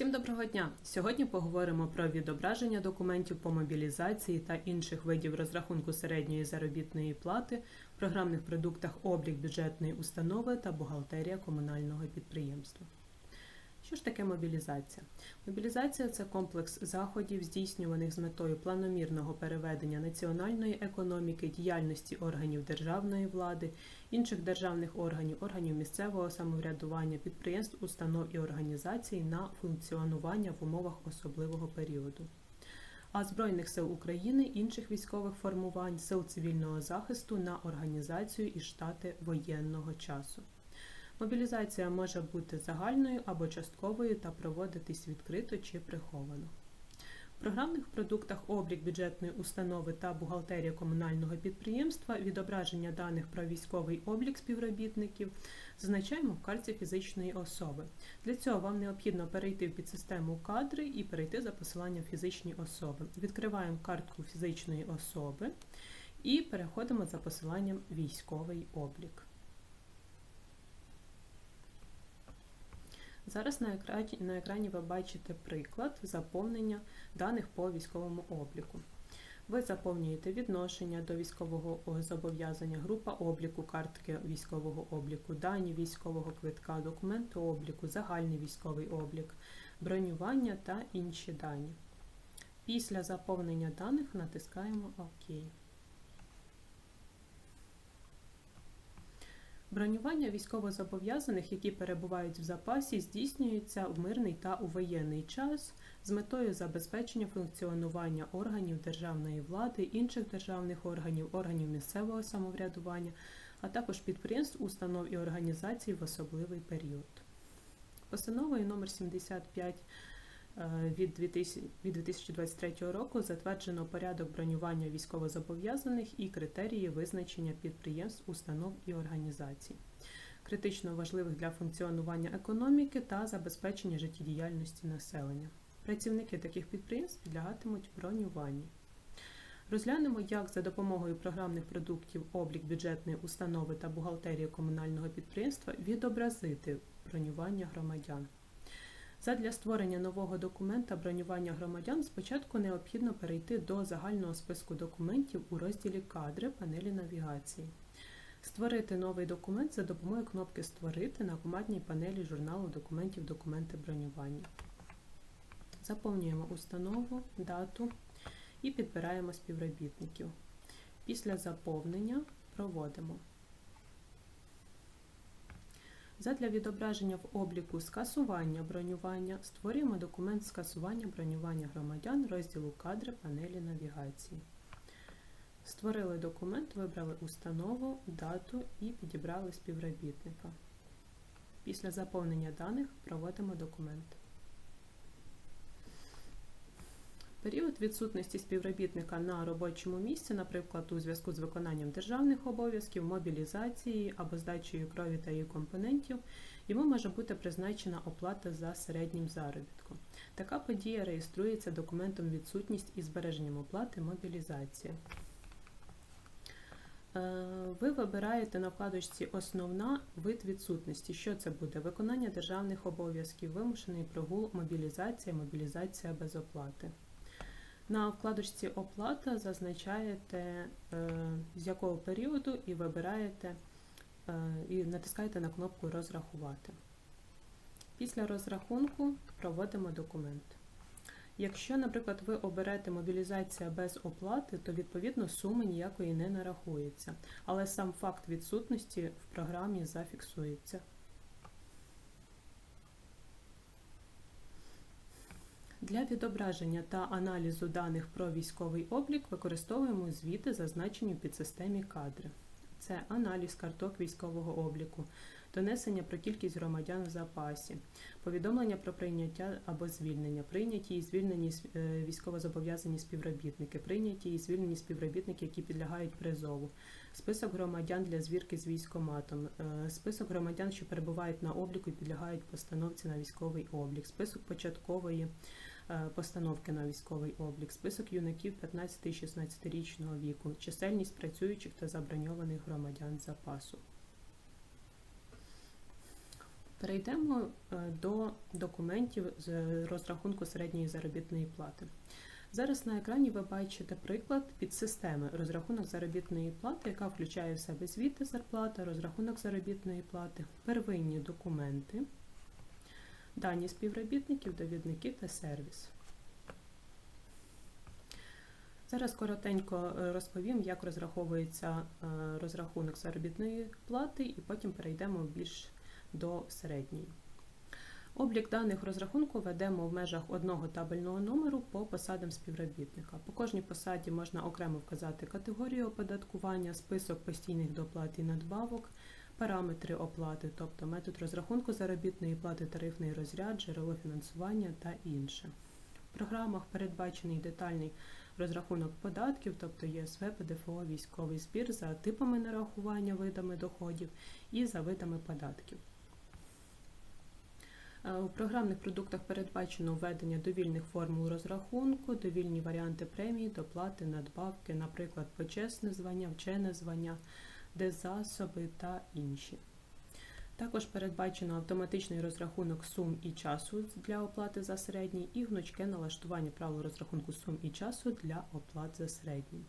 Всім доброго дня! Сьогодні поговоримо про відображення документів по мобілізації та інших видів розрахунку середньої заробітної плати програмних продуктах облік бюджетної установи та бухгалтерія комунального підприємства. Що ж таке мобілізація? Мобілізація це комплекс заходів, здійснюваних з метою планомірного переведення національної економіки, діяльності органів державної влади, інших державних органів, органів місцевого самоврядування, підприємств, установ і організацій на функціонування в умовах особливого періоду. А Збройних сил України, інших військових формувань, сил цивільного захисту на організацію і штати воєнного часу. Мобілізація може бути загальною або частковою та проводитись відкрито чи приховано. В програмних продуктах облік бюджетної установи та бухгалтерія комунального підприємства відображення даних про військовий облік співробітників зазначаємо в карті фізичної особи. Для цього вам необхідно перейти в підсистему кадри і перейти за посиланням фізичні особи. Відкриваємо картку фізичної особи і переходимо за посиланням військовий облік. Зараз на екрані, на екрані ви бачите приклад заповнення даних по військовому обліку. Ви заповнюєте відношення до військового зобов'язання, група обліку, картки військового обліку, дані військового квитка, документи обліку, загальний військовий облік, бронювання та інші дані. Після заповнення даних натискаємо ОК. Бронювання військовозобов'язаних, які перебувають в запасі, здійснюється в мирний та у воєнний час з метою забезпечення функціонування органів державної влади, інших державних органів, органів місцевого самоврядування, а також підприємств, установ і організацій в особливий період. Постановою номер 75 е, від 2023 року затверджено порядок бронювання військовозобов'язаних і критерії визначення підприємств, установ і організацій, критично важливих для функціонування економіки та забезпечення життєдіяльності населення. Працівники таких підприємств підлягатимуть бронюванню. Розглянемо, як за допомогою програмних продуктів облік бюджетної установи та бухгалтерії комунального підприємства відобразити бронювання громадян. Задля створення нового документа бронювання громадян спочатку необхідно перейти до загального списку документів у розділі Кадри панелі навігації. Створити новий документ за допомогою кнопки Створити на командній панелі журналу документів Документи бронювання. Заповнюємо установу, дату і підбираємо співробітників. Після заповнення проводимо. Задля відображення в обліку скасування бронювання створюємо документ скасування бронювання громадян розділу кадри панелі навігації. Створили документ, вибрали установу, дату і підібрали співробітника. Після заповнення даних проводимо документ. Період відсутності співробітника на робочому місці, наприклад, у зв'язку з виконанням державних обов'язків, мобілізації або здачею крові та її компонентів, йому може бути призначена оплата за середнім заробітком. Така подія реєструється документом відсутність і збереженням оплати мобілізація. Е, ви вибираєте на вкладочці Основна вид відсутності. Що це буде? Виконання державних обов'язків, вимушений прогул, мобілізація, мобілізація без оплати. На вкладочці Оплата зазначаєте, е, з якого періоду, і вибираєте е, і натискаєте на кнопку Розрахувати. Після розрахунку проводимо документ. Якщо, наприклад, ви оберете мобілізація без оплати, то відповідно суми ніякої не нарахується. Але сам факт відсутності в програмі зафіксується. Для відображення та аналізу даних про військовий облік використовуємо звіти, зазначені в підсистемі кадри. Це аналіз карток військового обліку, донесення про кількість громадян в запасі, повідомлення про прийняття або звільнення, прийняті і звільнені е, військовозобов'язані співробітники, прийняті і звільнені співробітники, які підлягають призову, список громадян для звірки з військоматом, е, список громадян, що перебувають на обліку і підлягають постановці на військовий облік, список початкової. Е, постановки на військовий облік, список юнаків 15-16-річного віку, чисельність працюючих та заброньованих громадян запасу. Перейдемо е, до документів з розрахунку середньої заробітної плати. Зараз на екрані ви бачите приклад підсистеми розрахунок заробітної плати, яка включає в себе звіти зарплата, розрахунок заробітної плати, первинні документи, дані співробітників, довідники та сервіс. Зараз коротенько е, розповім, як розраховується е, розрахунок заробітної плати, і потім перейдемо більш до середньої. Облік даних розрахунку ведемо в межах одного табельного номеру по посадам співробітника. По кожній посаді можна окремо вказати категорію оподаткування, список постійних доплат і надбавок, параметри оплати, тобто метод розрахунку заробітної плати, тарифний розряд, джерело фінансування та інше. В програмах передбачений детальний розрахунок податків, тобто ЄСВ, ПДФО, військовий збір за типами нарахування, видами доходів і за видами податків. Е, У програмних продуктах передбачено введення довільних формул розрахунку, довільні варіанти премії, доплати, надбавки, наприклад, почесне звання, вчене звання, дезасоби та інші. Також передбачено автоматичний розрахунок сум і часу для оплати за середній і гнучке налаштування правил розрахунку сум і часу для оплат за середній.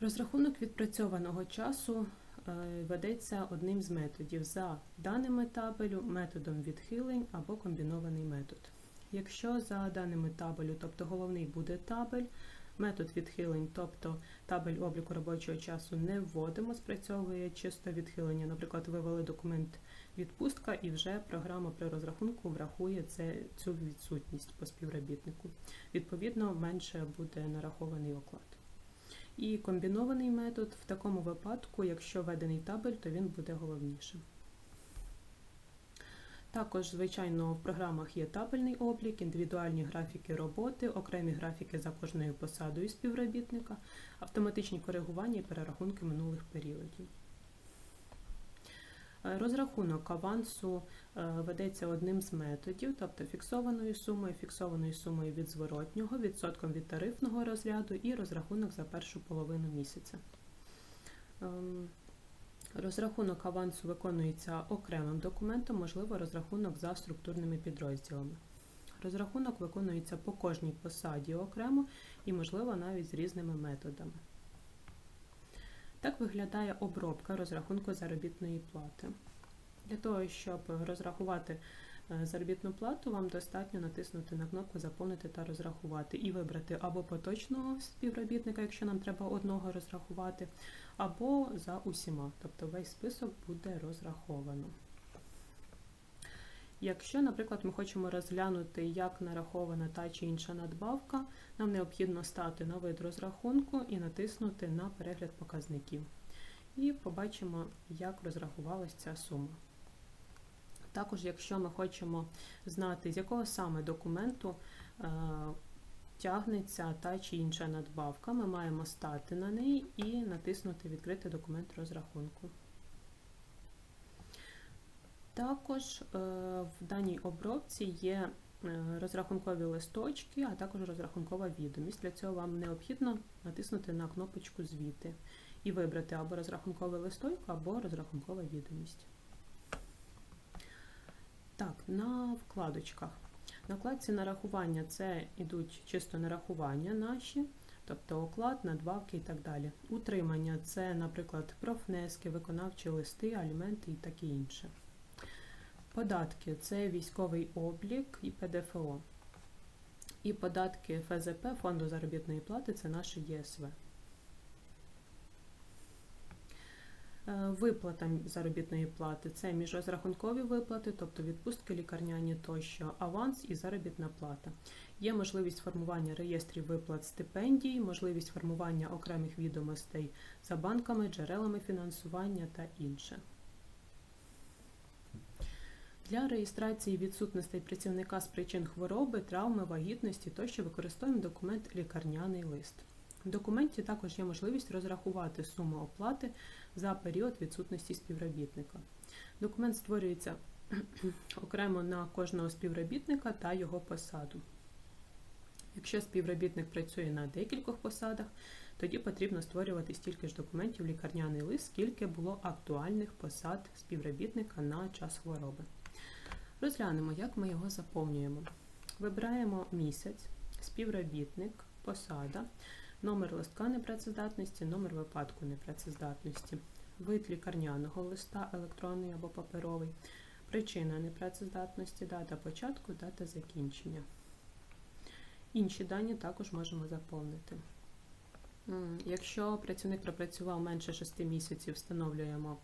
Розрахунок відпрацьованого часу е, ведеться одним з методів за даними табелю, методом відхилень або комбінований метод. Якщо за даними табелю, тобто головний буде табель, метод відхилень, тобто табель обліку робочого часу не вводимо, спрацьовує чисто відхилення. Наприклад, вивели документ відпустка і вже програма при розрахунку врахує це, цю відсутність по співробітнику. Відповідно, менше буде нарахований оклад. І комбінований метод в такому випадку, якщо введений табель, то він буде головнішим. Також, звичайно, в програмах є табельний облік, індивідуальні графіки роботи, окремі графіки за кожною посадою співробітника, автоматичні коригування і перерахунки минулих періодів. Е, Розрахунок авансу е, ведеться одним з методів, тобто фіксованою сумою, фіксованою сумою від зворотнього, відсотком від тарифного розряду і розрахунок за першу половину місяця. Розрахунок авансу виконується окремим документом, можливо, розрахунок за структурними підрозділами. Розрахунок виконується по кожній посаді окремо і, можливо, навіть з різними методами. Так виглядає обробка розрахунку заробітної плати. Для того, щоб розрахувати е, заробітну плату, вам достатньо натиснути на кнопку Заповнити та розрахувати і вибрати або поточного співробітника, якщо нам треба одного розрахувати, або за усіма, тобто весь список буде розраховано. Якщо, наприклад, ми хочемо розглянути, як нарахована та чи інша надбавка, нам необхідно стати на вид розрахунку і натиснути на перегляд показників. І побачимо, як розрахувалася ця сума. Також, якщо ми хочемо знати, з якого саме документу е, тягнеться та чи інша надбавка, ми маємо стати на неї і натиснути Відкрити документ розрахунку. Також е, в даній обробці є е, розрахункові листочки, а також розрахункова відомість. Для цього вам необхідно натиснути на кнопочку Звіти і вибрати або розрахунковий листочок, або розрахункова відомість. Так, на вкладочках. На вкладці нарахування це йдуть чисто нарахування наші, тобто оклад, надбавки і так далі. Утримання це, наприклад, профнески, виконавчі листи, аліменти і таке інше. Податки це військовий облік і ПДФО. І податки ФЗП фонду заробітної плати це наше ЄСВ. Виплата заробітної плати це міжрозрахункові виплати, тобто відпустки лікарняні тощо, аванс і заробітна плата. Є можливість формування реєстрів виплат стипендій, можливість формування окремих відомостей за банками, джерелами фінансування та інше. Для реєстрації відсутностей працівника з причин хвороби, травми, вагітності тощо використовуємо документ лікарняний лист. В документі також є можливість розрахувати суму оплати за період відсутності співробітника. Документ створюється окремо на кожного співробітника та його посаду. Якщо співробітник працює на декількох посадах, тоді потрібно створювати стільки ж документів лікарняний лист, скільки було актуальних посад співробітника на час хвороби. Розглянемо, як ми його заповнюємо. Вибираємо місяць, співробітник, посада, номер листка непрацездатності, номер випадку непрацездатності, вид лікарняного листа, електронний або паперовий, причина непрацездатності, дата початку, дата закінчення. Інші дані також можемо заповнити. Якщо працівник пропрацював менше 6 місяців, встановлюємо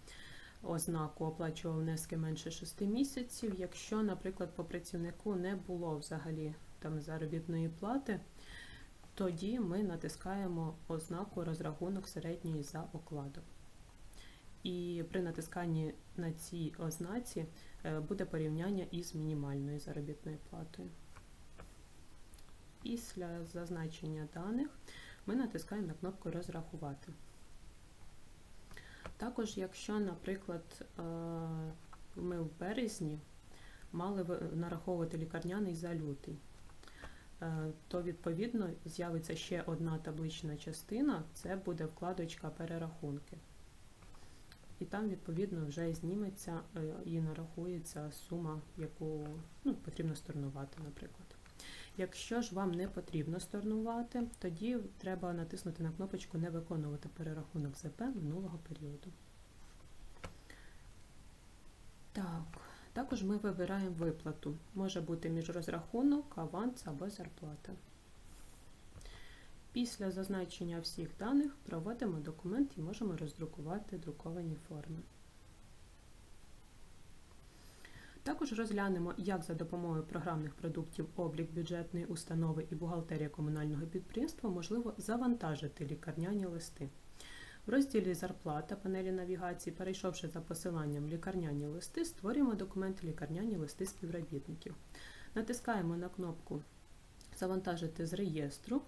ознаку оплачував внески менше 6 місяців. Якщо, наприклад, по працівнику не було взагалі там заробітної плати, тоді ми натискаємо ознаку розрахунок середньої за окладом. І при натисканні на цій ознаці е, буде порівняння із мінімальною заробітною платою. Після зазначення даних ми натискаємо на кнопку Розрахувати. Також, якщо, наприклад, е, ми в березні мали нараховувати лікарняний за лютий, то відповідно з'явиться ще одна таблична частина, це буде вкладочка перерахунки. І там, відповідно, вже зніметься е, і нарахується сума, яку ну, потрібно stornувати, наприклад. Якщо ж вам не потрібно сторнувати, тоді треба натиснути на кнопочку Не виконувати перерахунок ЗП минулого періоду. Так, також ми вибираємо виплату. Може бути міжрозрахунок, аванс або зарплата. Після зазначення всіх даних проводимо документ і можемо роздрукувати друковані форми. Також розглянемо, як за допомогою програмних продуктів облік бюджетної установи і бухгалтерія комунального підприємства можливо завантажити лікарняні листи. В розділі Зарплата панелі навігації, перейшовши за посиланням лікарняні листи, створюємо документ лікарняні листи співробітників. Натискаємо на кнопку Завантажити з реєстру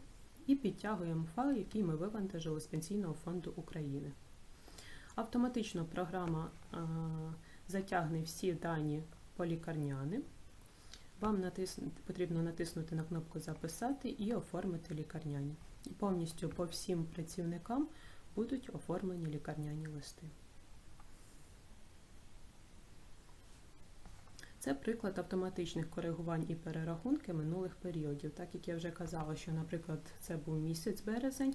і підтягуємо файл, який ми вивантажили з Пенсійного фонду України. Автоматично програма затягне всі дані по лікарняним. Вам потрібно натиснути на кнопку Записати і оформити лікарняні. Повністю по всім працівникам будуть оформлені лікарняні листи. Це приклад автоматичних коригувань і перерахунки минулих періодів. Так як я вже казала, що, наприклад, це був місяць березень,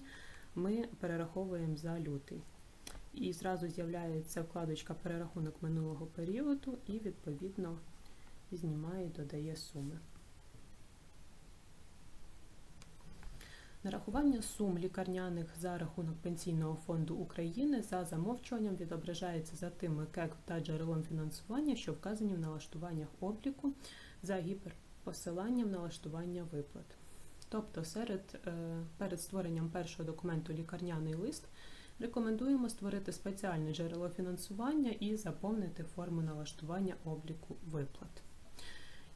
ми перераховуємо за лютий. І зразу з'являється вкладочка перерахунок минулого періоду і, відповідно, знімає додає суми. Нарахування сум лікарняних за рахунок Пенсійного фонду України за замовчуванням відображається за тими КЕК та джерелом фінансування, що вказані в налаштуваннях обліку за гіперпосиланням налаштування виплат. Тобто серед, е, перед створенням першого документу лікарняний лист рекомендуємо створити спеціальне джерело фінансування і заповнити форму налаштування обліку виплат.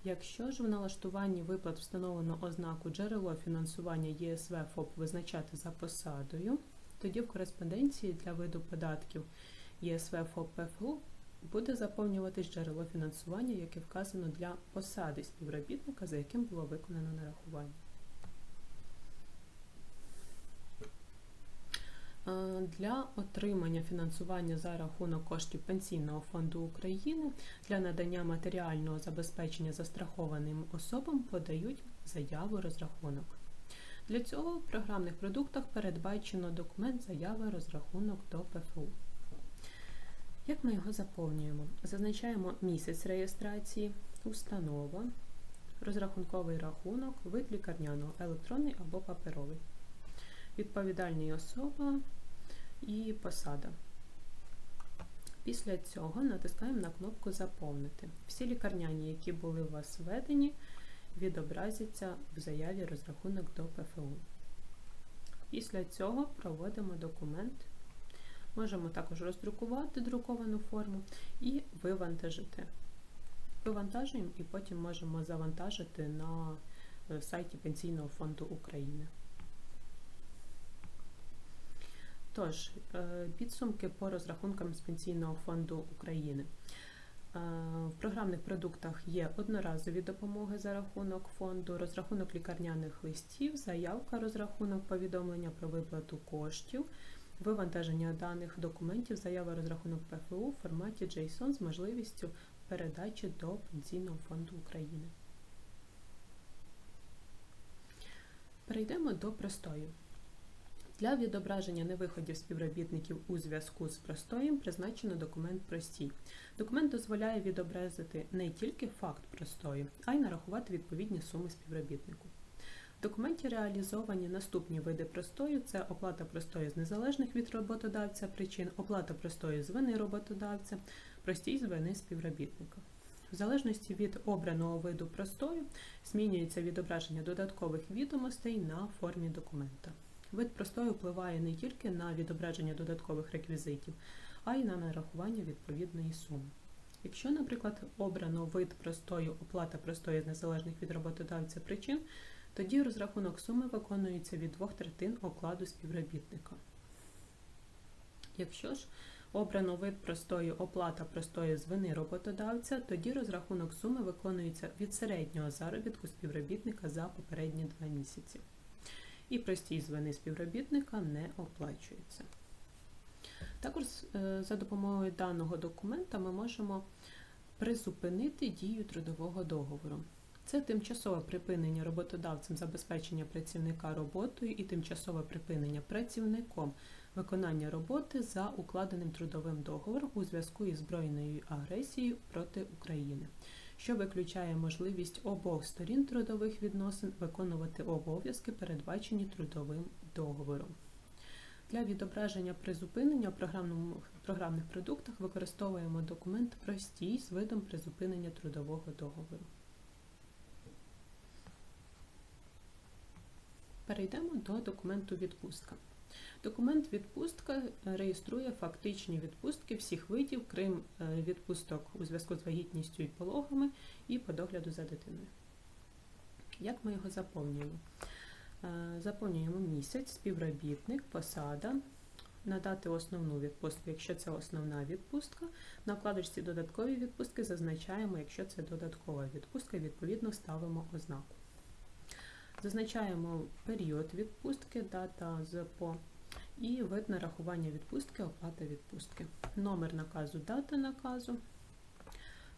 Якщо ж в налаштуванні виплат встановлено ознаку джерело фінансування ЄСВ ФОП визначати за посадою, тоді в кореспонденції для виду податків ЄСВ ФОП ПФУ буде заповнюватись джерело фінансування, яке вказано для посади співробітника, за яким було виконано нарахування. Для отримання фінансування за рахунок коштів Пенсійного фонду України для надання матеріального забезпечення застрахованим особам подають заяву розрахунок. Для цього в програмних продуктах передбачено документ заяви розрахунок до ПФУ. Як ми його заповнюємо? Зазначаємо місяць реєстрації, установа, розрахунковий рахунок, вид лікарняного, електронний або паперовий відповідальний особа і посада. Після цього натискаємо на кнопку Заповнити. Всі лікарняні, які були у вас введені, відобразяться в заяві розрахунок до ПФУ. Після цього проводимо документ. Можемо також роздрукувати друковану форму і вивантажити. Вивантажуємо і потім можемо завантажити на е, сайті Пенсійного фонду України. Тож, е, підсумки по розрахункам з Пенсійного фонду України. В програмних продуктах є одноразові допомоги за рахунок фонду, розрахунок лікарняних листів, заявка, розрахунок повідомлення про виплату коштів, вивантаження даних документів, заява розрахунок ПФУ в форматі JSON з можливістю передачі до Пенсійного фонду України. Перейдемо до простою. Для відображення невиходів співробітників у зв'язку з простоєм призначено документ простій. Документ дозволяє відобразити не тільки факт простою, а й нарахувати відповідні суми співробітнику. В документі реалізовані наступні види простою: це оплата простою з незалежних від роботодавця причин, оплата простою з вини роботодавця, простій з вини співробітника. В залежності від обраного виду простою змінюється відображення додаткових відомостей на формі документа. Вид простою впливає не тільки на відображення додаткових реквізитів, а й на нарахування відповідної суми. Якщо, наприклад, обрано вид простою оплата простої з незалежних від роботодавця причин, тоді розрахунок суми виконується від двох третин окладу співробітника. Якщо ж обрано вид простої оплата простої з вини роботодавця, тоді розрахунок суми виконується від середнього заробітку співробітника за попередні два місяці. І простій з вини співробітника не оплачується. Також е, за допомогою даного документа ми можемо призупинити дію трудового договору. Це тимчасове припинення роботодавцем забезпечення працівника роботою і тимчасове припинення працівником виконання роботи за укладеним трудовим договором у зв'язку із збройною агресією проти України, що виключає можливість обох сторін трудових відносин виконувати обов'язки, передбачені трудовим договором. Для відображення призупинення в програмних продуктах використовуємо документ простій з видом призупинення трудового договору. Перейдемо до документу відпустка. Документ відпустка реєструє фактичні відпустки всіх видів, крім е, відпусток у зв'язку з вагітністю і пологами і по догляду за дитиною. Як ми його заповнюємо? Е, заповнюємо місяць, співробітник, посада, надати основну відпустку, якщо це основна відпустка. На вкладочці додаткові відпустки зазначаємо, якщо це додаткова відпустка, відповідно ставимо ознаку. Зазначаємо період відпустки, дата з по і вид нарахування відпустки, оплата відпустки. Номер наказу, дата наказу,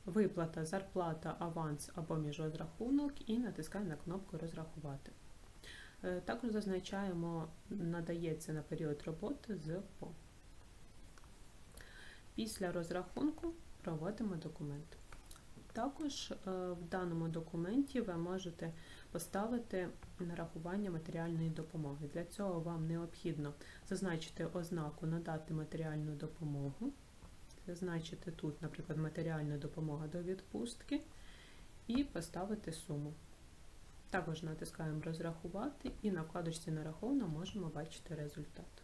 виплата, зарплата, аванс або міжрозрахунок і натискаємо на кнопку Розрахувати. Е, також зазначаємо, надається на період роботи з ПО. Після розрахунку проводимо документ. Також е, в даному документі ви можете поставити нарахування матеріальної допомоги. Для цього вам необхідно зазначити ознаку надати матеріальну допомогу, зазначити тут, наприклад, матеріальна допомога до відпустки і поставити суму. Також натискаємо Розрахувати і на вкладочці нараховано можемо бачити результат.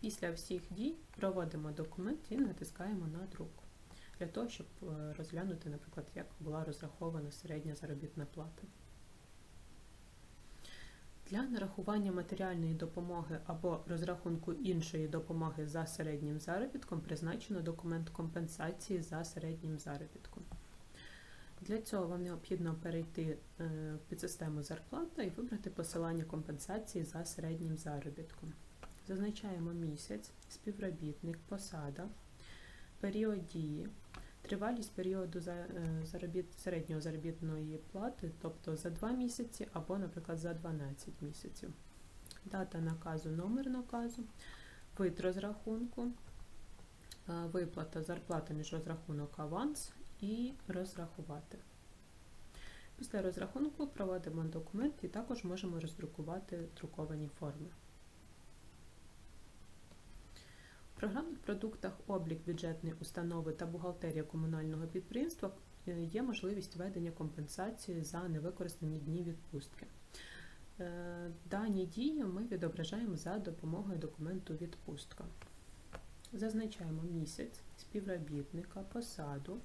Після всіх дій проводимо документ і натискаємо на друк для того, щоб е, розглянути, наприклад, як була розрахована середня заробітна плата. Для нарахування матеріальної допомоги або розрахунку іншої допомоги за середнім заробітком призначено документ компенсації за середнім заробітком. Для цього вам необхідно перейти е, підсистему зарплата і вибрати посилання компенсації за середнім заробітком. Зазначаємо місяць, співробітник, посада, період дії, тривалість періоду е, заробіт, середньої заробітної плати, тобто за 2 місяці або, наприклад, за 12 місяців. Дата наказу, номер наказу, вид розрахунку, е, виплата зарплата між розрахунок аванс і розрахувати. Після розрахунку проводимо документ і також можемо роздрукувати друковані форми. В програмних продуктах облік бюджетної установи та бухгалтерія комунального підприємства е, є можливість введення компенсації за невикористані дні відпустки. Е, дані дії ми відображаємо за допомогою документу відпустка. Зазначаємо місяць, співробітника, посаду,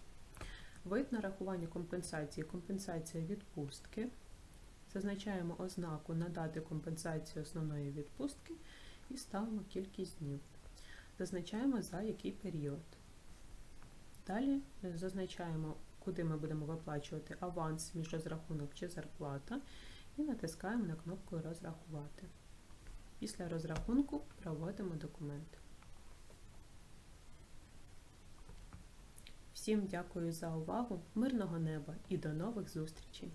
вид нарахування компенсації, компенсація відпустки. Зазначаємо ознаку надати компенсацію основної відпустки і ставимо кількість днів. Зазначаємо за який період. Далі е, зазначаємо, куди ми будемо виплачувати аванс, міжрозрахунок чи зарплата, і натискаємо на кнопку Розрахувати. Після розрахунку проводимо документ. Всім дякую за увагу, мирного неба і до нових зустрічей!